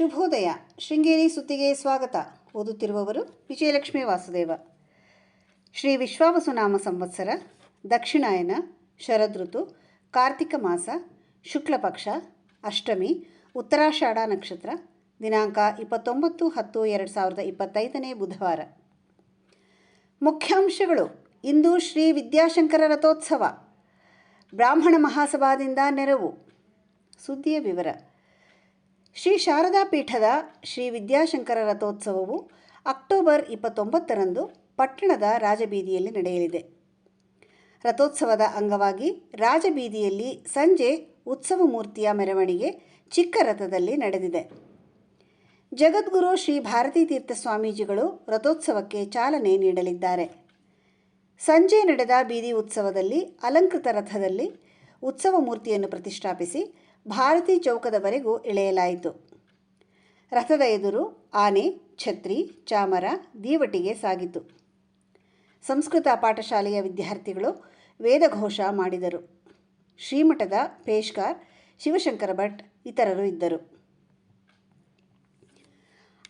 ಶುಭೋದಯ. ಶೃಂಗೇರಿ ಸುತ್ತಿಗೆ ಸ್ವಾಗತ. ಓದುತ್ತಿರುವವರು ವಿಜಯಲಕ್ಷ್ಮಿ ವಾಸುದೇವ. ಶ್ರೀ ವಿಶ್ವಾವಸುನಾಮ ಸಂವತ್ಸರ, ದಕ್ಷಿಣಾಯನ ಶರದೃತು ಕಾರ್ತಿಕ ಮಾಸ, ಶುಕ್ಲಪಕ್ಷ, ಅಷ್ಟಮಿ, ಉತ್ತರಾಷಾಢ ನಕ್ಷತ್ರ, ದಿನಾಂಕ ಇಪ್ಪತ್ತೊಂಬತ್ತು ಹತ್ತು ಎರಡು ಸಾವಿರದ ಇಪ್ಪತ್ತೈದನೇ ಬುಧವಾರ. ಮುಖ್ಯಾಂಶಗಳು. ಇಂದು ಶ್ರೀ ವಿದ್ಯಾಶಂಕರ ರಥೋತ್ಸವ. ಬ್ರಾಹ್ಮಣ ಮಹಾಸಭಾದಿಂದ ನೆರವು. ಸುದ್ದಿಯ ವಿವರ. ಶ್ರೀ ಶಾರದಾ ಪೀಠದ ಶ್ರೀ ವಿದ್ಯಾಶಂಕರ ರಥೋತ್ಸವವು ಅಕ್ಟೋಬರ್ ಇಪ್ಪತ್ತೊಂಬತ್ತರಂದು ಪಟ್ಟಣದ ರಾಜಬೀದಿಯಲ್ಲಿ ನಡೆಯಲಿದೆ. ರಥೋತ್ಸವದ ಅಂಗವಾಗಿ ರಾಜಬೀದಿಯಲ್ಲಿ ಸಂಜೆ ಉತ್ಸವ ಮೂರ್ತಿಯ ಮೆರವಣಿಗೆ ಚಿಕ್ಕ ರಥದಲ್ಲಿ ನಡೆದಿದೆ. ಜಗದ್ಗುರು ಶ್ರೀ ಭಾರತೀ ತೀರ್ಥ ಸ್ವಾಮೀಜಿಗಳು ರಥೋತ್ಸವಕ್ಕೆ ಚಾಲನೆ ನೀಡಲಿದ್ದಾರೆ. ಸಂಜೆ ನಡೆದ ಬೀದಿ ಉತ್ಸವದಲ್ಲಿ ಅಲಂಕೃತ ರಥದಲ್ಲಿ ಉತ್ಸವ ಮೂರ್ತಿಯನ್ನು ಪ್ರತಿಷ್ಠಾಪಿಸಿ ಭಾರತೀ ಚೌಕದವರೆಗೂ ಎಳೆಯಲಾಯಿತು. ರಥದ ಎದುರು ಆನೆ, ಛತ್ರಿ, ಚಾಮರ, ದೀವಟಿಗೆ ಸಾಗಿತು. ಸಂಸ್ಕೃತ ಪಾಠಶಾಲೆಯ ವಿದ್ಯಾರ್ಥಿಗಳು ವೇದಘೋಷ ಮಾಡಿದರು. ಶ್ರೀಮಠದ ಪೇಶ್ಕಾರ್ ಶಿವಶಂಕರ ಭಟ್ ಇತರರು ಇದ್ದರು.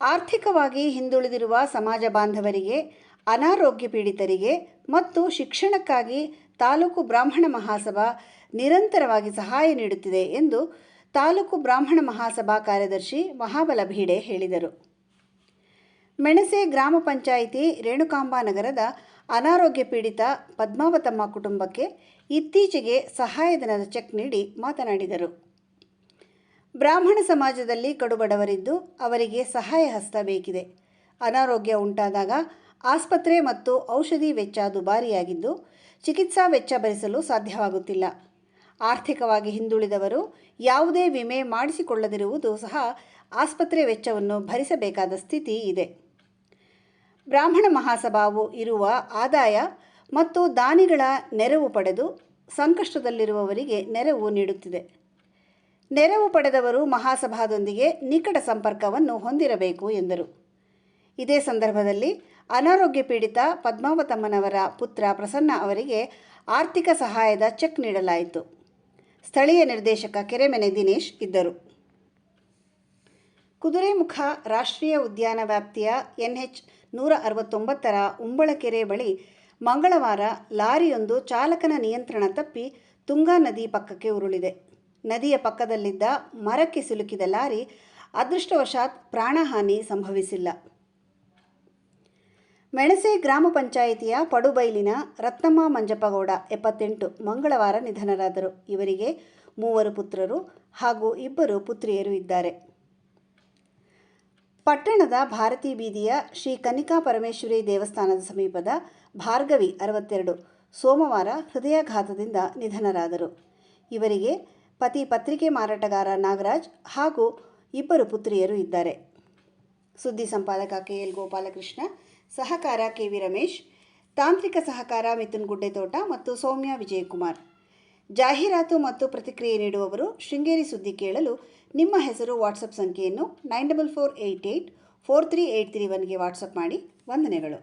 ಆರ್ಥಿಕವಾಗಿ ಹಿಂದುಳಿದಿರುವ ಸಮಾಜ ಬಾಂಧವರಿಗೆ ಅನಾರೋಗ್ಯ ಪೀಡಿತರಿಗೆ ಮತ್ತು ಶಿಕ್ಷಣಕ್ಕಾಗಿ ತಾಲೂಕು ಬ್ರಾಹ್ಮಣ ಮಹಾಸಭಾ ನಿರಂತರವಾಗಿ ಸಹಾಯ ನೀಡುತ್ತಿದೆ ಎಂದು ತಾಲೂಕು ಬ್ರಾಹ್ಮಣ ಮಹಾಸಭಾ ಕಾರ್ಯದರ್ಶಿ ಮಹಾಬಲ ಭೀಡೆ ಹೇಳಿದರು. ಮೆಣಸೆ ಗ್ರಾಮ ಪಂಚಾಯಿತಿ ರೇಣುಕಾಂಬಾನಗರದ ಅನಾರೋಗ್ಯ ಪೀಡಿತ ಪದ್ಮಾವತಮ್ಮ ಕುಟುಂಬಕ್ಕೆ ಇತ್ತೀಚೆಗೆ ಸಹಾಯಧನದ ಚೆಕ್ ನೀಡಿ ಮಾತನಾಡಿದರು. ಬ್ರಾಹ್ಮಣ ಸಮಾಜದಲ್ಲಿ ಕಡುಬಡವರಿದ್ದು ಅವರಿಗೆ ಸಹಾಯ ಹಸ್ತ ಬೇಕಿದೆ. ಅನಾರೋಗ್ಯ ಉಂಟಾದಾಗ ಆಸ್ಪತ್ರೆ ಮತ್ತು ಔಷಧಿ ವೆಚ್ಚ ದುಬಾರಿಯಾಗಿದ್ದು ಚಿಕಿತ್ಸಾ ವೆಚ್ಚ ಭರಿಸಲು ಸಾಧ್ಯವಾಗುತ್ತಿಲ್ಲ. ಆರ್ಥಿಕವಾಗಿ ಹಿಂದುಳಿದವರು ಯಾವುದೇ ವಿಮೆ ಮಾಡಿಸಿಕೊಳ್ಳದಿರುವುದು ಸಹ ಆಸ್ಪತ್ರೆ ವೆಚ್ಚವನ್ನು ಭರಿಸಬೇಕಾದ ಸ್ಥಿತಿ ಇದೆ. ಬ್ರಾಹ್ಮಣ ಮಹಾಸಭಾವು ಇರುವ ಆದಾಯ ಮತ್ತು ದಾನಿಗಳ ನೆರವು ಪಡೆದು ಸಂಕಷ್ಟದಲ್ಲಿರುವವರಿಗೆ ನೆರವು ನೀಡುತ್ತಿದೆ. ನೆರವು ಪಡೆದವರು ಮಹಾಸಭಾದೊಂದಿಗೆ ನಿಕಟ ಸಂಪರ್ಕವನ್ನು ಹೊಂದಿರಬೇಕು ಎಂದರು. ಇದೇ ಸಂದರ್ಭದಲ್ಲಿ ಅನಾರೋಗ್ಯ ಪೀಡಿತ ಪದ್ಮಾವತಮ್ಮನವರ ಪುತ್ರ ಪ್ರಸನ್ನ ಅವರಿಗೆ ಆರ್ಥಿಕ ಸಹಾಯದ ಚೆಕ್ ನೀಡಲಾಯಿತು. ಸ್ಥಳೀಯ ನಿರ್ದೇಶಕ ಕೆರೆಮನೆ ದಿನೇಶ್ ಇದ್ದರು. ಕುದುರೆಮುಖ ರಾಷ್ಟ್ರೀಯ ಉದ್ಯಾನ ವ್ಯಾಪ್ತಿಯ ಎನ್ಎಚ್ ನೂರ ಅರವತ್ತೊಂಬತ್ತರ ಉಂಬಳಕೆರೆ ಬಳಿ ಮಂಗಳವಾರ ಲಾರಿಯೊಂದು ಚಾಲಕನ ನಿಯಂತ್ರಣ ತಪ್ಪಿ ತುಂಗಾ ನದಿ ಪಕ್ಕಕ್ಕೆ ಉರುಳಿದೆ. ನದಿಯ ಪಕ್ಕದಲ್ಲಿದ್ದ ಮರಕ್ಕೆ ಸಿಲುಕಿದ ಲಾರಿ ಅದೃಷ್ಟವಶಾತ್ ಪ್ರಾಣಹಾನಿ ಸಂಭವಿಸಿಲ್ಲ. ಮೆಣಸೆ ಗ್ರಾಮ ಪಂಚಾಯಿತಿಯ ಪಡುಬೈಲಿನ ರತ್ನಮ್ಮ ಮಂಜಪ್ಪಗೌಡ ಎಪ್ಪತ್ತೆಂಟು ಮಂಗಳವಾರ ನಿಧನರಾದರು. ಇವರಿಗೆ ಮೂವರು ಪುತ್ರರು ಹಾಗೂ ಇಬ್ಬರು ಪುತ್ರಿಯರು ಇದ್ದಾರೆ. ಪಟ್ಟಣದ ಭಾರತೀ ಬೀದಿಯ ಶ್ರೀ ಕನಿಕಾ ಪರಮೇಶ್ವರಿ ದೇವಸ್ಥಾನದ ಸಮೀಪದ ಭಾರ್ಗವಿ ಅರವತ್ತೆರಡು ಸೋಮವಾರ ಹೃದಯಾಘಾತದಿಂದ ನಿಧನರಾದರು. ಇವರಿಗೆ ಪತಿ ಪತ್ರಿಕೆ ಮಾರಾಟಗಾರ ನಾಗರಾಜ್ ಹಾಗೂ ಇಬ್ಬರು ಪುತ್ರಿಯರು ಇದ್ದಾರೆ. ಸುದ್ದಿ ಸಂಪಾದಕ ಕೆ ಎಲ್ ಗೋಪಾಲಕೃಷ್ಣ ಸಹಕಾರ ಕೆ ವಿ ರಮೇಶ್, ತಾಂತ್ರಿಕ ಸಹಕಾರ ಮಿಥುನ್ ಗುಡ್ಡೆತೋಟ ಮತ್ತು ಸೌಮ್ಯ ವಿಜಯಕುಮಾರ್. ಜಾಹೀರಾತು ಮತ್ತು ಪ್ರತಿಕ್ರಿಯೆ ನೀಡುವವರು ಶೃಂಗೇರಿ ಸುದ್ದಿ ಕೇಳಲು ನಿಮ್ಮ ಹೆಸರು, ವಾಟ್ಸಪ್ ಸಂಖ್ಯೆಯನ್ನು nine double four eight eight four three eight three ಒನ್ಗೆ WhatsApp ಮಾಡಿ. ವಂದನೆಗಳು.